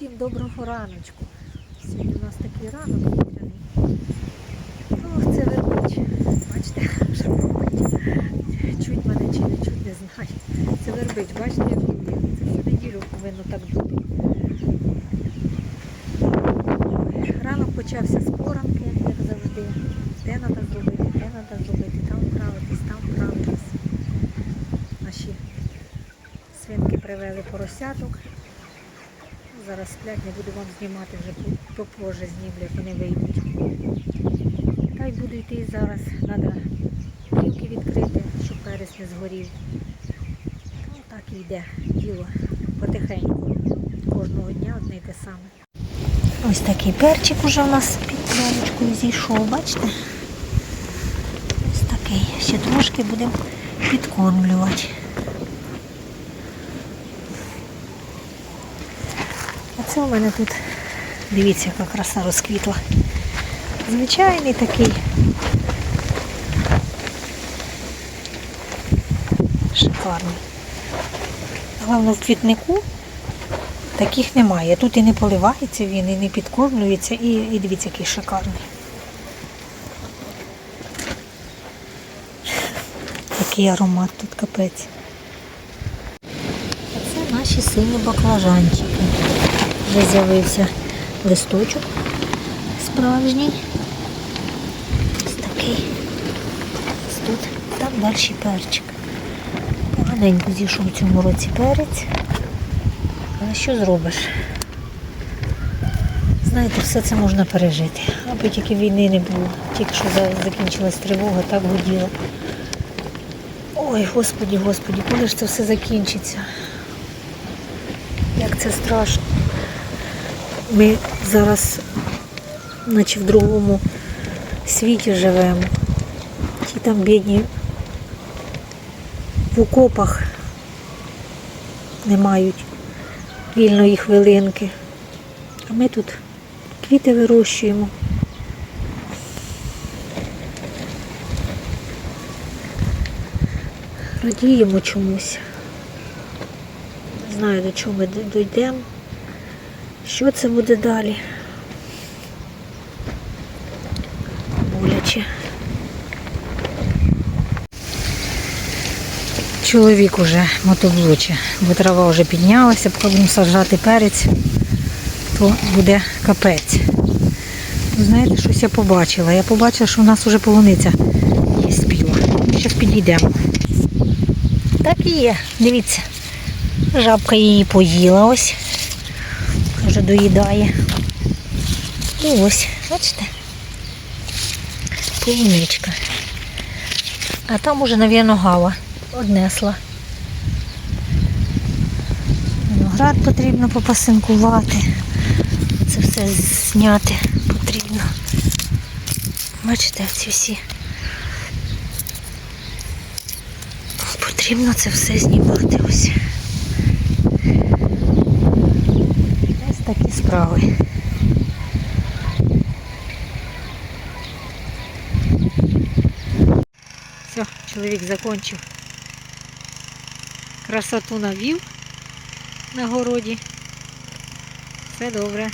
Всім доброго раночку. Сьогодні у нас такий ранок вітряний. Ох, це вербить. Бачите, вже робить. Чуть мене чи не чуть не знаю. Це вербить, бачите, як дує. Це всю неділю повинно так дути. Ранок почався з поранки, як завжди. Те треба зробити, те треба зробити, там вправитись, там вправитись. Наші свинки привели поросяток. Зараз сплять, не буду вам знімати, вже по- попозже знімлю, як вони вийдуть. Та й буду йти зараз. Треба плівки відкрити, щоб перець не згорів. Ну, так і йде діло потихеньку. Кожного дня одне й те саме. Ось такий перчик уже у нас під пляночкою зійшов, бачите? Ось такий. Ще трошки будемо підкормлювати. А це у мене тут, дивіться, яка краса розквітла. Звичайний такий. Шикарний. Головне, в квітнику таких немає. Тут і не поливається він, і не підкормлюється, і, і дивіться, який шикарний. Такий аромат тут капець. А це наші сині баклажанчики. Вже з'явився листочок справжній. Ось такий. Ось тут. Там далі перчик. Поганенько зійшов у цьому році перець. Але що зробиш? Знаєте, все це можна пережити. Аби тільки війни не було. Тільки що закінчилась тривога, так гуділо. Ой, господі, господі, коли ж це все закінчиться? Як це страшно. Ми зараз, наче в другому світі живемо. Ті там бідні в окопах не мають вільної хвилинки. А ми тут квіти вирощуємо. Радіємо чомусь. Не знаю, до чого ми дійдемо. Що це буде далі? Боляче. Чоловік уже мотоблоче, бо трава вже піднялася, поки будемо саджати перець, то буде капець. Ви знаєте, щось я побачила. Я побачила, що у нас вже полуниця є спіла. Зараз підійдемо. Так і є, дивіться. Жабка її поїла ось. Вже доїдає. І ось, бачите? Полуничка. А там уже, мабуть, гава однесла. Виноград потрібно попасинкувати. Це все зняти потрібно. Бачите, ці всі. Потрібно це все знімати. Ось такі справи. Все, чоловік закончив. Красоту навів на городі. Все добре.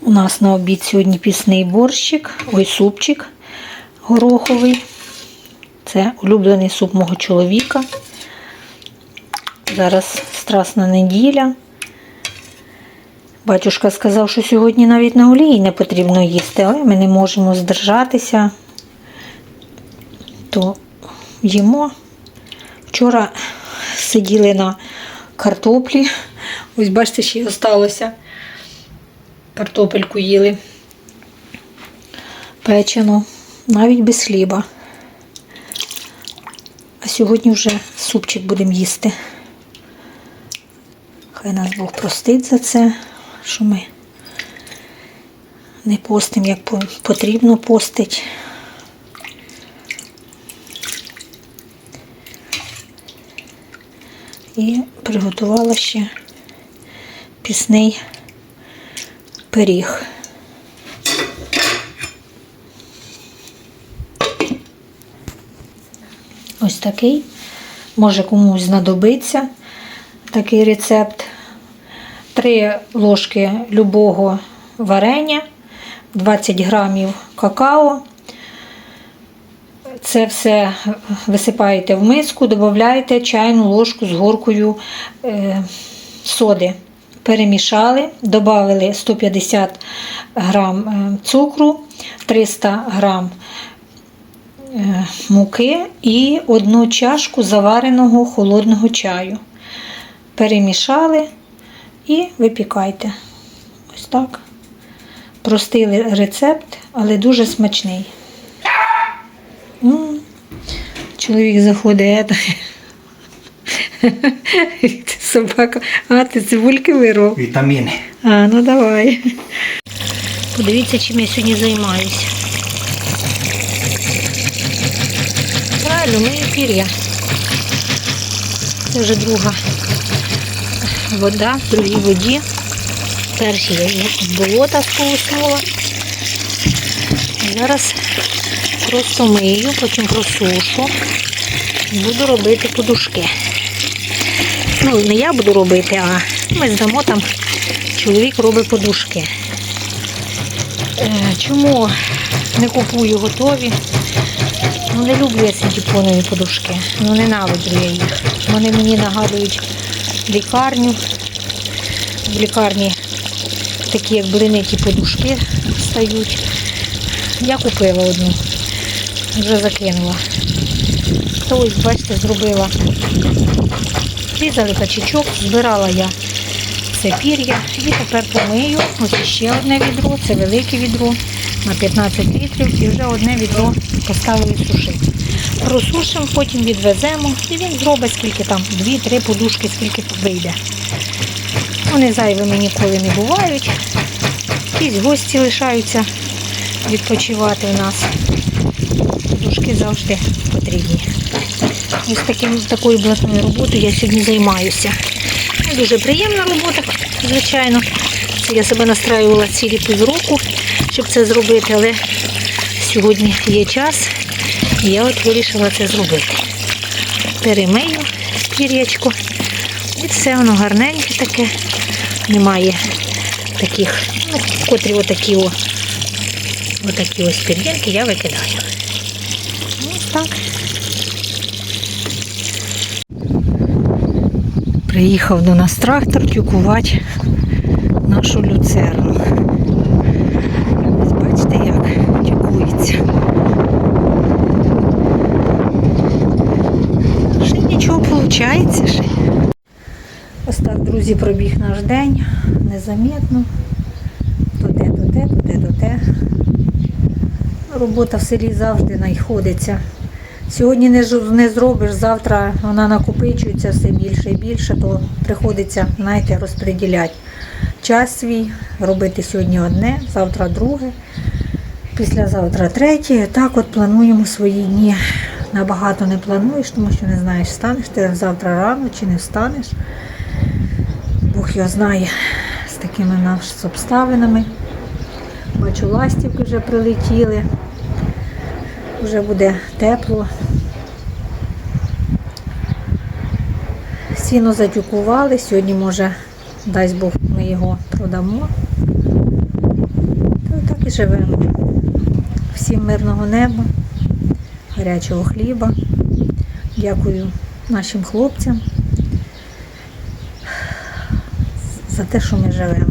У нас на обід сьогодні пісний борщик, ой, супчик гороховий. Це улюблений суп мого чоловіка. Зараз страсна неділя. Батюшка сказав, що сьогодні навіть на олії не потрібно їсти, але ми не можемо здержатися, то їмо. Вчора сиділи на картоплі. Ось бачите, ще й осталося. Картопельку їли. Печено, навіть без хліба. А сьогодні вже супчик будемо їсти. Хай нас Бог простить за це, що ми не постимо, як потрібно постить. І приготувала ще пісний пиріг. Ось такий може комусь знадобиться такий рецепт. 3 ложки любого варення, 20 грамів какао. Це все висипаєте в миску, додаєте чайну ложку з горкою е, соди. Перемішали, додали 150 грам е, цукру, 300 грам е, муки і одну чашку завареного холодного чаю. Перемішали і випікайте. Ось так. Простий рецепт, але дуже смачний. Чоловік заходить. Собака. А, ти цибульки вирвав. Вітаміни. А, ну давай. Подивіться, чим я сьогодні займаюся. Правильно, мию пір'я. Це вже друга вода, в другій воді. Перші я її болота сполоснула. Зараз просто мию, потім просушу. Буду робити подушки. Ну, не я буду робити, а ми здамо там, чоловік робить подушки. Е, Чому не купую готові? Ну, не люблю я ці подушки. Ну, ненавиджу я їх. Вони мені нагадують лікарню. В лікарні такі, як блини, ті подушки стають. Я купила одну, вже закинула. То ось, бачите, зробила. Різали качечок, збирала я це пір'я і тепер помию. Ось ще одне відро, це велике відро на 15 літрів і вже одне відро поставили сушити. Просушимо, потім відвеземо і він зробить скільки там, 2-3 подушки, скільки вийде. Вони зайвими ніколи не бувають. Якісь гості лишаються відпочивати у нас. Подушки завжди потрібні. Ось таким, такою блатною роботою я сьогодні займаюся. Ну, Дуже приємна робота, звичайно. Я себе настраювала цілі півроку, щоб це зробити, але сьогодні є час, я от вирішила це зробити. Перемию пір'ячко. І все воно гарненьке таке. Немає таких, ну, котрі отакі, о, отакі ось пір'янки я викидаю. Ось так. Приїхав до нас трактор тюкувати нашу люцерну. Ось бачите, як тюкується. Ще виходить. Ще. Ось так, друзі, пробіг наш день. Незамітно. Те, то те, то. Робота в селі завжди найходиться. Сьогодні не, не зробиш, завтра вона накопичується все більше і більше, то приходиться, знаєте, розподіляти час свій, робити сьогодні одне, завтра друге, післязавтра третє. Так от плануємо свої дні. Набагато не плануєш, тому що не знаєш, встанеш ти завтра рано чи не встанеш. Бог його знає з такими нас обставинами. Бачу, ластівки вже прилетіли. Вже буде тепло. Сіно затюкували. Сьогодні, може, дасть Бог, ми його продамо. Та так і живемо. Всім мирного неба, гарячого хліба. Дякую нашим хлопцям за те, що ми живемо.